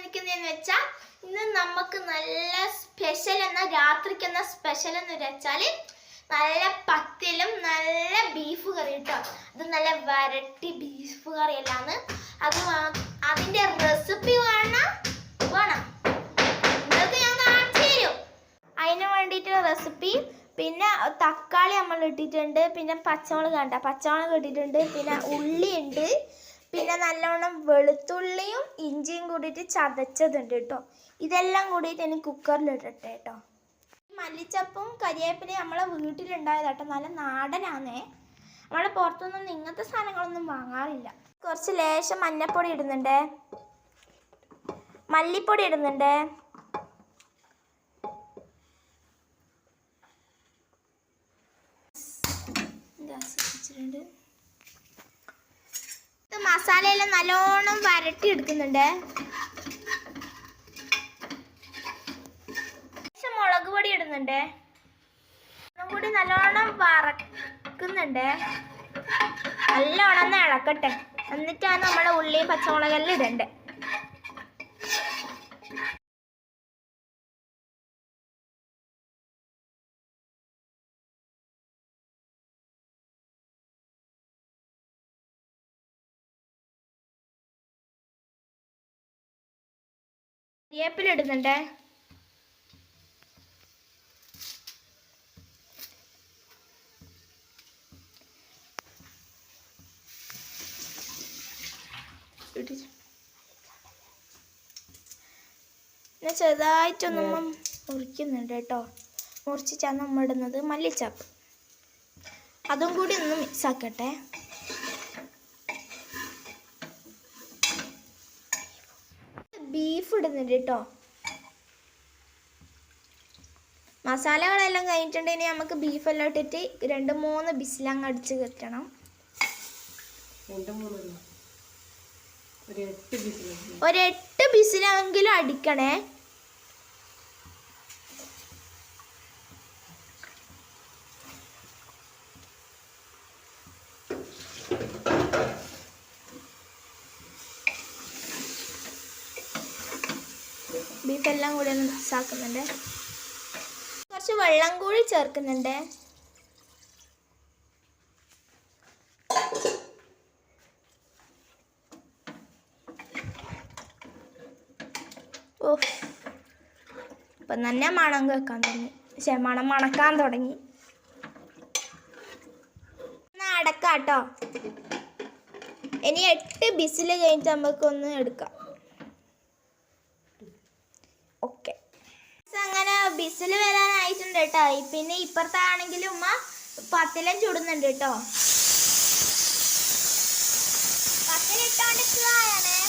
വന്നിരിക്കുന്നതെന്ന് വെച്ചാൽ ഇന്ന് നമുക്ക് നല്ല സ്പെഷ്യൽ എന്ന രാത്രിക്ക് എന്ന സ്പെഷ്യൽ എന്ന് വെച്ചാൽ നല്ല പത്തിലും നല്ല ബീഫ് കറി കേട്ടോ അത് നല്ല വരട്ടി ബീഫ് കറിയല്ലാണ് അത് അതിന്റെ റെസിപ്പി വേണം വേണം. നിങ്ങൾക്ക് ഞാൻ കാണിച്ചു തരും. അതിന് വേണ്ടിയിട്ട് റെസിപ്പി പിന്നെ തക്കാളി നമ്മൾ ഇട്ടിട്ടുണ്ട് പിന്നെ പച്ചമുളക് കണ്ട പച്ചമുളക് ഇട്ടിട്ടുണ്ട്. പിന്നെ ഉള്ളി ഉണ്ട് പിന്നെ നല്ലോണം വെളുത്തുള്ളിയും ഇഞ്ചിയും കൂടിയിട്ട് ചതച്ചതുണ്ട് കേട്ടോ. ഇതെല്ലാം കൂടിയിട്ട് ഇനി കുക്കറിൽ ഇടട്ടെ കേട്ടോ മല്ലിച്ചപ്പും കരിവേപ്പിലയും നമ്മളെ വീട്ടിലുണ്ടായത് കേട്ടോ. നല്ല നാടനാന്നേ. നമ്മളെ പുറത്തുനിന്നും ഇങ്ങനത്തെ സാധനങ്ങളൊന്നും വാങ്ങാറില്ല. കുറച്ച് ലേശം മഞ്ഞപ്പൊടി ഇടുന്നുണ്ടേ. മല്ലിപ്പൊടി ഇടുന്നുണ്ടേ. ഗ്യാസ് വെച്ചിട്ടുണ്ട്. മസാലയെല്ലാം നല്ലോണം വരട്ടി എടുക്കുന്നുണ്ട് മുളക് പൊടി ഇടുന്നുണ്ട്. കൂടി നല്ലോണം വറക്കുന്നുണ്ട്. നല്ലോണം ഒന്ന് ഇളക്കട്ടെ. എന്നിട്ടാണ് നമ്മുടെ ഉള്ളി പച്ചമുളകെല്ലാം ഇടണ്ടേ. കരിവേപ്പില ഇടുന്നുണ്ട്. ചെറുതായിട്ടൊന്നും മുറിക്കുന്നുണ്ട് കേട്ടോ. മുറിച്ചിട്ടാണ് നമ്മൾ ഇടുന്നത്. മല്ലിച്ചപ്പ്. അതും കൂടി ഒന്ന് മിക്സ് ആക്കട്ടെ. ബീഫ് ഇടുന്നുണ്ട് കേട്ടോ മസാലകളെല്ലാം കഴിഞ്ഞിട്ടുണ്ടെങ്കിൽ നമുക്ക് ബീഫെല്ലാം ഇട്ടിട്ട് രണ്ട് മൂന്ന് ബിസിലങ്ങ് അടിച്ച് ബിസിൽ ഒരു എട്ട് ബിസിലെങ്കിലും അടിക്കണേ. ബീഫെല്ലാം കൂടി ഒന്ന് മിക്സാക്കുന്നുണ്ട് കുറച്ച് വെള്ളം കൂടി ചേർക്കുന്നുണ്ട്. ഓഹ് ഇപ്പം തന്നെ മണം കേൾക്കാൻ തുടങ്ങി. പക്ഷേ മണം മണക്കാൻ തുടങ്ങി. അടക്കാട്ടോ. ഇനി എട്ട് ബിസിൽ കഴിഞ്ഞിട്ട് നമുക്കൊന്ന് എടുക്കാം. ബിസിൽ വരാനായിട്ടുണ്ട് കേട്ടോ. പിന്നെ ഇപ്പുറത്താണെങ്കിലും ഉമ്മ പത്തിലും ചുടുന്നുണ്ട് കേട്ടോ. പത്തിലിട്ടോണ്ട് പത്തിലിട്ടോണ്ടിരിക്കുകയാണേ